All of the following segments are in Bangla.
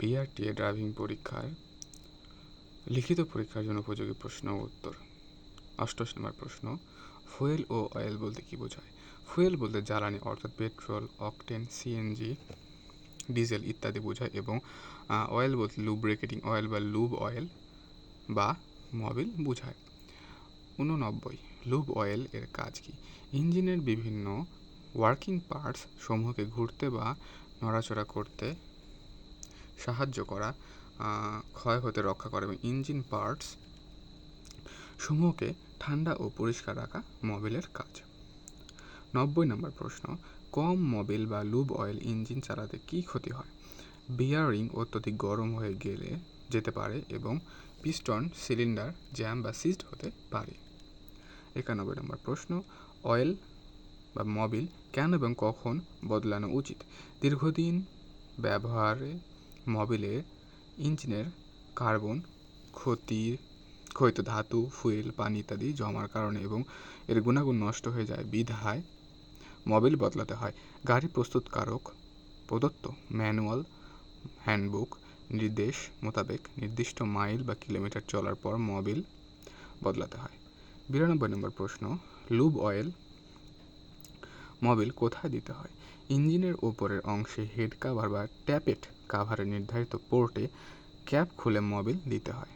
বিআরটিএ ড্রাইভিং পরীক্ষার লিখিত পরীক্ষার জন্য উপযোগী প্রশ্ন উত্তর। অষ্টআশি নম্বর প্রশ্ন, ফুয়েল ও অয়েল বলতে কী বোঝায়? ফুয়েল বলতে জ্বালানি, অর্থাৎ পেট্রোল, অকটেন, সিএনজি, ডিজেল ইত্যাদি বোঝায় এবং অয়েল বলতে লুব্রিকেটিং অয়েল বা লুব অয়েল বা মবিল বোঝায়। উননব্বই, লুব অয়েল এর কাজ কি? ইঞ্জিনের বিভিন্ন ওয়ার্কিং পার্টস সমূহকে ঘুরতে বা নড়াচড়া করতে সাহায্য করা ক্ষয় হতে রক্ষা করে এবং ইঞ্জিন পার্টস সমূহকে ঠান্ডা ও পরিষ্কার রাখা মবিলের কাজ। নব্বই নম্বর প্রশ্ন, কম মবিল বা লুব অয়েল ইঞ্জিন চালাতে কী ক্ষতি হয়? বিয়ারিং অত্যধিক গরম হয়ে গেলে যেতে পারে এবং পিস্টন, সিলিন্ডার, জ্যাম বা সিস্ট হতে পারে। একানব্বই নম্বর প্রশ্ন, অয়েল বা মবিল কেন এবং কখন বদলানো উচিত? দীর্ঘদিন ব্যবহারে মবিলে ইঞ্জিনের কার্বন ক্ষতির ক্ষয়িত ধাতু, ফুয়েল, পানি ইত্যাদি জমার কারণে এবং এর গুণাগুণ নষ্ট হয়ে যায় বিধায় মবিল বদলাতে হয়। গাড়ি প্রস্তুতকারক প্রদত্ত ম্যানুয়াল হ্যান্ডবুক নির্দেশ মোতাবেক নির্দিষ্ট মাইল বা কিলোমিটার চলার পর মবিল বদলাতে হয়। বিরানব্বই নম্বর প্রশ্ন, লুব অয়েল মবিল কোথায় দিতে হয়? ইঞ্জিনের ওপরের অংশে হেড কাভার বা ট্যাপেট কাভারের নির্ধারিত পোর্টে ক্যাপ খুলে মবিল দিতে হয়।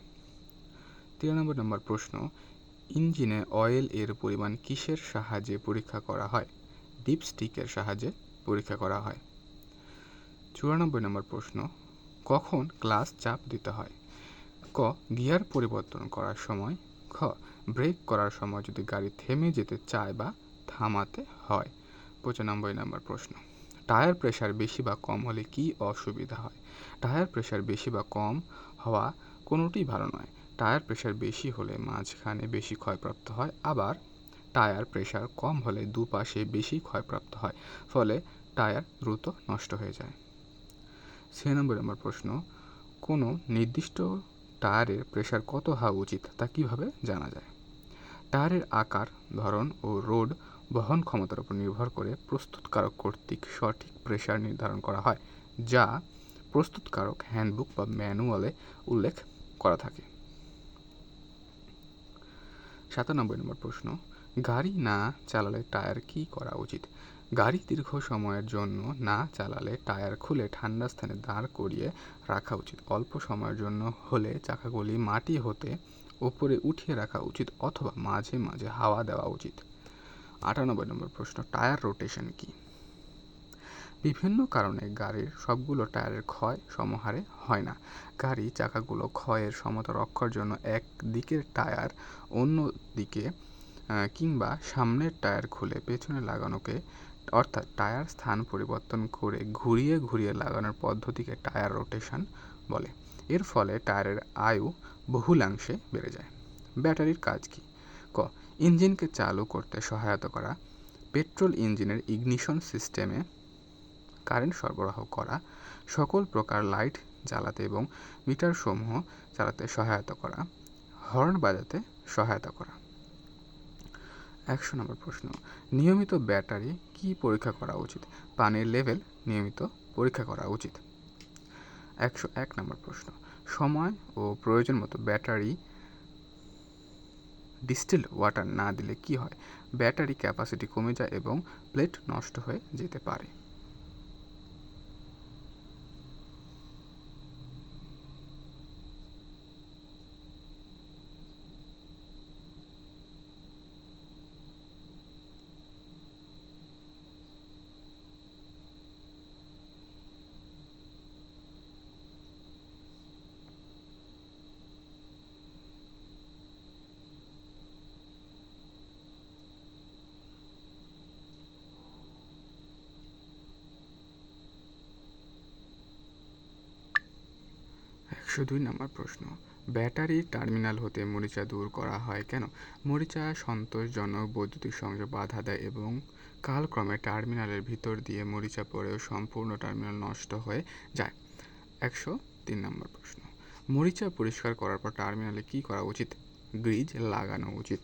তিরানব্বই নম্বর প্রশ্ন, ইঞ্জিনে অয়েল এর পরিমাণ কিসের সাহায্যে পরীক্ষা করা হয়? ডিপস্টিকের সাহায্যে পরীক্ষা করা হয়। চুরানব্বই নম্বর প্রশ্ন, কখন ক্লাস চাপ দিতে হয়? ক, গিয়ার পরিবর্তন করার সময়? খ ব্রেক করার সময় যদি গাড়ি থেমে যেতে চায় বা থামাতে হয়? পঁচানব্বই নম্বর প্রশ্ন। টায়ার প্রেশার বেশি বা কম হলে কি অসুবিধা হয়? টায়ার প্রেশার বেশি বা কম হওয়া কোনোটিই ভালো নয়। টায়ার প্রেশার বেশি হলে মাঝখানে বেশি ক্ষয়প্রাপ্ত হয়, আবার টায়ার প্রেশার কম হলে দুপাশে বেশি ক্ষয়প্রাপ্ত হয়, ফলে টায়ার দ্রুত নষ্ট হয়ে যায়। ছিয়ানব্বই নম্বর প্রশ্ন, কোনো নির্দিষ্ট টায়ারের প্রেশার কত হওয়া উচিত তা কীভাবে জানা যায়? টায়ারের আকার, ধরন ও রোড বহন ক্ষমতার উপর নির্ভর করে প্রস্তুতকারক কর্তৃক সঠিক প্রেশার নির্ধারণ করা হয়, যা প্রস্তুতকারক হ্যান্ডবুক বা ম্যানুয়ালে উল্লেখ করা থাকে। সাতানব্বই নম্বর প্রশ্ন, গাড়ি না চালালে টায়ার কি করা উচিত? গাড়ি দীর্ঘ সময়ের জন্য না চালালে টায়ার খুলে ঠান্ডা স্থানে দাঁড় করিয়ে রাখা উচিত। অল্প সময়ের জন্য হলে চাকাগুলি মাটি হতে ওপরে উঠিয়ে রাখা উচিত অথবা মাঝে মাঝে হাওয়া দেওয়া উচিত। আটানব্বই নম্বর প্রশ্ন, টায়ার রোটেশন কি? বিভিন্ন কারণে গাড়ির সবগুলো টায়ারের ক্ষয় সমহারে হয় না। গাড়ি চাকাগুলো ক্ষয়ের সমতা রক্ষার জন্য এক দিকের টায়ার অন্য দিকে কিংবা সামনের টায়ার খুলে পেছনে লাগানোকে, অর্থাৎ টায়ার স্থান পরিবর্তন করে ঘুরিয়ে ঘুরিয়ে লাগানোর পদ্ধতিকে টায়ার রোটেশন বলে। এর ফলে টায়ারের আয়ু বহুলাংশে বেড়ে যায়। ব্যাটারির কাজ কী? ক ইঞ্জিনকে চালু করতে সহায়তা করা, পেট্রোল ইঞ্জিনের ইগনিশন সিস্টেমে কারেন্ট সরবরাহ করা, সকল প্রকার লাইট জ্বালাতে এবং মিটারসমূহ চালাতে সহায়তা করা, হর্ন বাজাতে সহায়তা করা। একশো নম্বর প্রশ্ন, নিয়মিত ব্যাটারি কি পরীক্ষা করা উচিত? পানির লেভেল নিয়মিত পরীক্ষা করা উচিত। একশো এক নম্বর প্রশ্ন, সময় ও প্রয়োজন মতো ব্যাটারি ডিস্টিল ওয়াটার না দিলে কি হয়? ব্যাটারি ক্যাপাসিটি কমে যায় এবং প্লেট নষ্ট হয়ে যেতে পারে। একশো দুই নম্বর প্রশ্ন। ব্যাটারি টার্মিনাল হতে মরিচা দূর করা হয় কেন? মরিচা সন্তোষজনক বৈদ্যুতিক সংযোগ বাধা দেয় এবং কালক্রমে টার্মিনালের ভিতর দিয়ে মরিচা পড়েও সম্পূর্ণ টার্মিনাল নষ্ট হয়ে যায়। একশো তিন নম্বর প্রশ্ন। মরিচা পরিষ্কার করার পর টার্মিনালে কী করা উচিত? গ্রিজ লাগানো উচিত।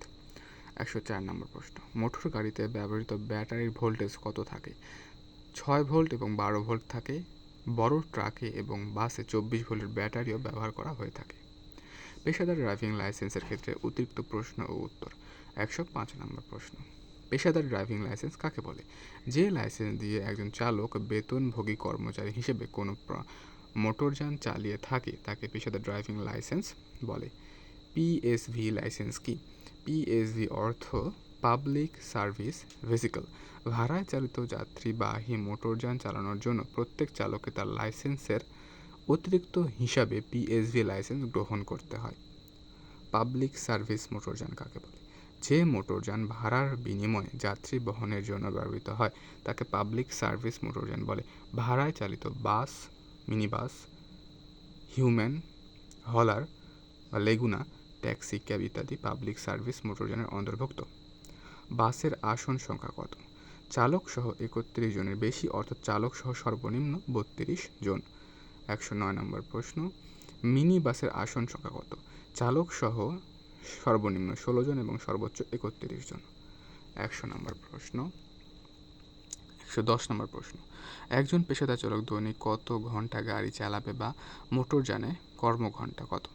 একশো চার নম্বর প্রশ্ন। মোটর গাড়িতে ব্যবহৃত ব্যাটারির ভোল্টেজ কত থাকে? ছয় ভোল্ট এবং বারো ভোল্ট থাকে। বড় ট্রাকে এবং বাসে চব্বিশ ভোল্টের ব্যাটারিও ব্যবহার করা হয়ে থাকে। পেশাদার ড্রাইভিং লাইসেন্সের ক্ষেত্রে অতিরিক্ত প্রশ্ন ও উত্তর। একশো পাঁচ নম্বর প্রশ্ন, পেশাদার ড্রাইভিং লাইসেন্স কাকে বলে? যে লাইসেন্স দিয়ে একজন চালক বেতনভোগী কর্মচারী হিসেবে কোনো মোটরযান চালিয়ে থাকে, তাকে পেশাদার ড্রাইভিং লাইসেন্স বলে। পিএসভি লাইসেন্স কি? পিএসভি অর্থ পাবলিক সার্ভিস ভেসিকল ভাড়ায় চালিত যাত্রীবাহী মোটরযান চালানোর জন্য প্রত্যেক চালককে তার লাইসেন্সের অতিরিক্ত হিসাবে পিএসভি লাইসেন্স গ্রহণ করতে হয়। পাবলিক সার্ভিস মোটরযান কাকে বলে? যে মোটরযান ভাড়ার বিনিময়ে যাত্রী বহনের জন্য ব্যবহৃত হয়, তাকে পাবলিক সার্ভিস মোটরযান বলে। ভাড়ায় চালিত বাস মিনি বাস হিউম্যান হলার বা লেগুনা ট্যাক্সি ক্যাব ইত্যাদি পাবলিক সার্ভিস মোটরযানের অন্তর্ভুক্ত। বাসের আসন সংখ্যা কত? চালক সহ একত্রিশ জনের বেশি, অর্থাৎ চালক সহ সর্বনিম্ন বত্রিশ জন। একশো নয় নম্বর প্রশ্ন, মিনি বাসের আসন সংখ্যা কত? চালক সহ সর্বনিম্ন ষোলো জন এবং সর্বোচ্চ একত্রিশ জন। একশো নম্বর প্রশ্ন, একশো দশ নম্বর প্রশ্ন, একজন পেশাদার চালক দৈনিক কত ঘণ্টা গাড়ি চালাবে বা মোটরযানে কর্মঘণ্টা কত?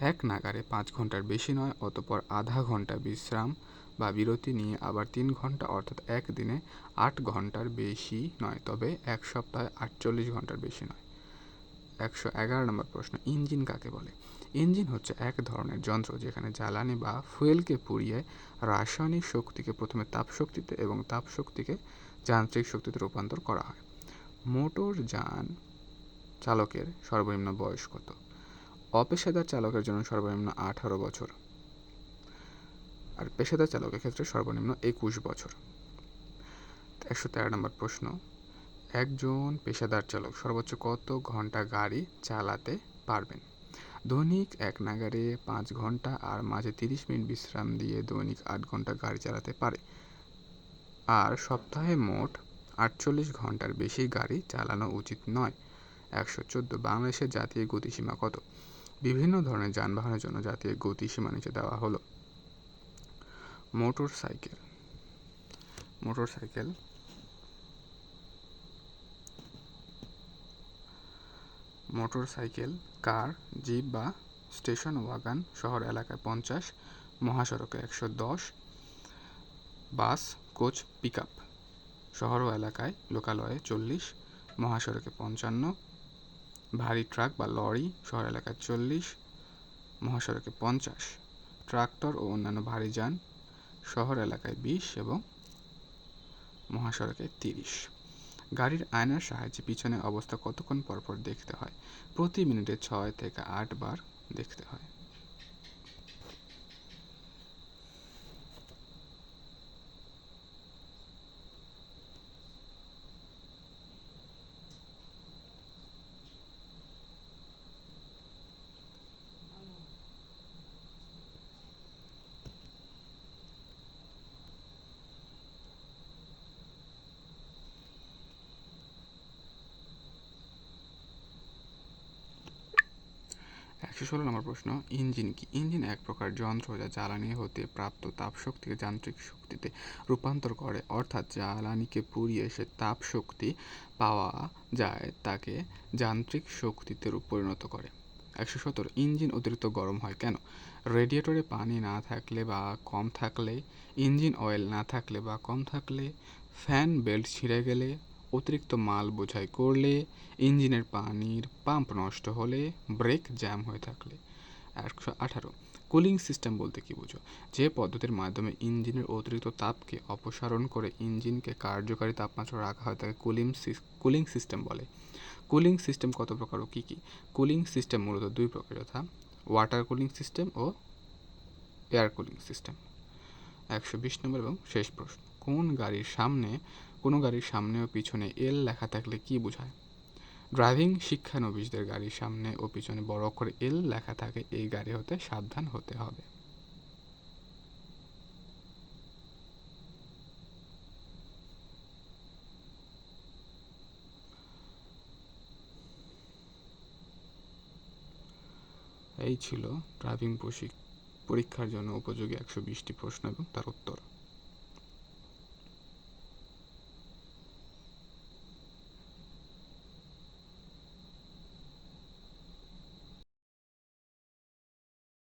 এক নাগারে পাঁচ ঘণ্টার বেশি নয়, অতপর আধা ঘণ্টা বিশ্রাম বা বিরতি নিয়ে আবার তিন ঘণ্টা অর্থাৎ এক দিনে আট ঘণ্টার বেশি নয়, তবে এক সপ্তাহে আটচল্লিশ ঘণ্টার বেশি নয়। একশো এগারো নম্বর প্রশ্ন, ইঞ্জিন কাকে বলে? ইঞ্জিন হচ্ছে এক ধরনের যন্ত্র যেখানে জ্বালানি বা ফুয়েলকে পুড়িয়ে রাসায়নিক শক্তিকে প্রথমে তাপশক্তিতে এবং তাপশক্তিকে যান্ত্রিক শক্তিতে রূপান্তর করা হয়। মোটর যান চালকের সর্বনিম্ন বয়স কত? অপেশাদার চালকের জন্য সর্বনিম্ন আঠারো বছর। আর পেশাদার চালকের ক্ষেত্রে সর্বনিম্ন একুশ বছর। একশো তেরো নম্বর প্রশ্ন, একজন পেশাদার চালক সর্বোচ্চ কত ঘণ্টা গাড়ি চালাতে পারবেন? দৈনিক এক নাগারে পাঁচ ঘণ্টা আর মাঝে তিরিশ মিনিট বিশ্রাম দিয়ে দৈনিক আট ঘণ্টা গাড়ি চালাতে পারে। আর সপ্তাহে মোট আটচল্লিশ ঘণ্টার বেশি গাড়ি চালানো উচিত নয়। একশো চোদ্দ, বাংলাদেশের জাতীয় গতিসীমা কত? বিভিন্ন ধরনের যানবাহনের জন্য জাতীয় গতিসীমা নিচে দেওয়া হলো। Motorcycle motorcycle motorcycle car, jeep বা স্টেশন ওয়াগান শহর এলাকায় পঞ্চাশ, মহাসড়কে একশো দশ, বাস, কোচ পিক আপ শহর ও এলাকায় লোকালয়ে চল্লিশ, মহাসড়কে পঞ্চান্ন, ভারী ট্রাক বা লরি শহর এলাকায় চল্লিশ, মহাসড়কে পঞ্চাশ। ট্রাক্টর ও অন্যান্য ভারী যান শহর এলাকায় বিশ এবং মহাসড়কে তিরিশ। গাড়ির আয়নার সাহায্যে পিছনে অবস্থা কতক্ষণ পরপর দেখতে হয়? প্রতি মিনিটে ছয় থেকে আট বার দেখতে হয়। একশো ষোলো নম্বর প্রশ্ন, ইঞ্জিন কি? ইঞ্জিন এক প্রকার যন্ত্র যা জ্বালানি হতে প্রাপ্ত তাপশক্তিকে যান্ত্রিক শক্তিতে রূপান্তর করে, অর্থাৎ জ্বালানিকে পুড়িয়ে সে তাপ শক্তি পাওয়া যায়, তাকে যান্ত্রিক শক্তিতে পরিণত করে। একশো সতেরো ইঞ্জিন অতিরিক্ত গরম হয় কেন? রেডিয়েটরে পানি না থাকলে বা কম থাকলে, ইঞ্জিন অয়েল না থাকলে বা কম থাকলে, ফ্যান বেল্ট ছিঁড়ে গেলে অতিরিক্ত মাল বোঝাই করলে ইঞ্জিনের পানির পাম্প নষ্ট হলে ব্রেক জ্যাম হয়ে থাকলে। একশো আঠারো। কুলিং সিস্টেম বলতে কী বুঝো? যে পদ্ধতির মাধ্যমে ইঞ্জিনের অতিরিক্ত তাপকে অপসারণ করে ইঞ্জিনকে কার্যকারী তাপমাত্রা রাখা হয়, তাকে কুলিং কুলিং সিস্টেম বলে। কুলিং সিস্টেম কত প্রকার ও কী কী? কুলিং সিস্টেম মূলত দুই প্রকার যথা ওয়াটার কুলিং সিস্টেম ও এয়ার কুলিং সিস্টেম। একশো বিশ নম্বর এবং শেষ প্রশ্ন। কোন গাড়ির সামনে কোনো গাড়ির সামনে ও পিছনে এল লেখা থাকলে কি বোঝায়? ড্রাইভিং শিক্ষানবিশদের গাড়ির সামনে ও পিছনে বড় অক্ষরে এল লেখা থাকে, এই গাড়ি হতে সাবধান হতে হবে। এই ছিল ড্রাইভিং পরীক্ষার জন্য উপযোগী একশো বিশটি প্রশ্ন এবং তার উত্তর।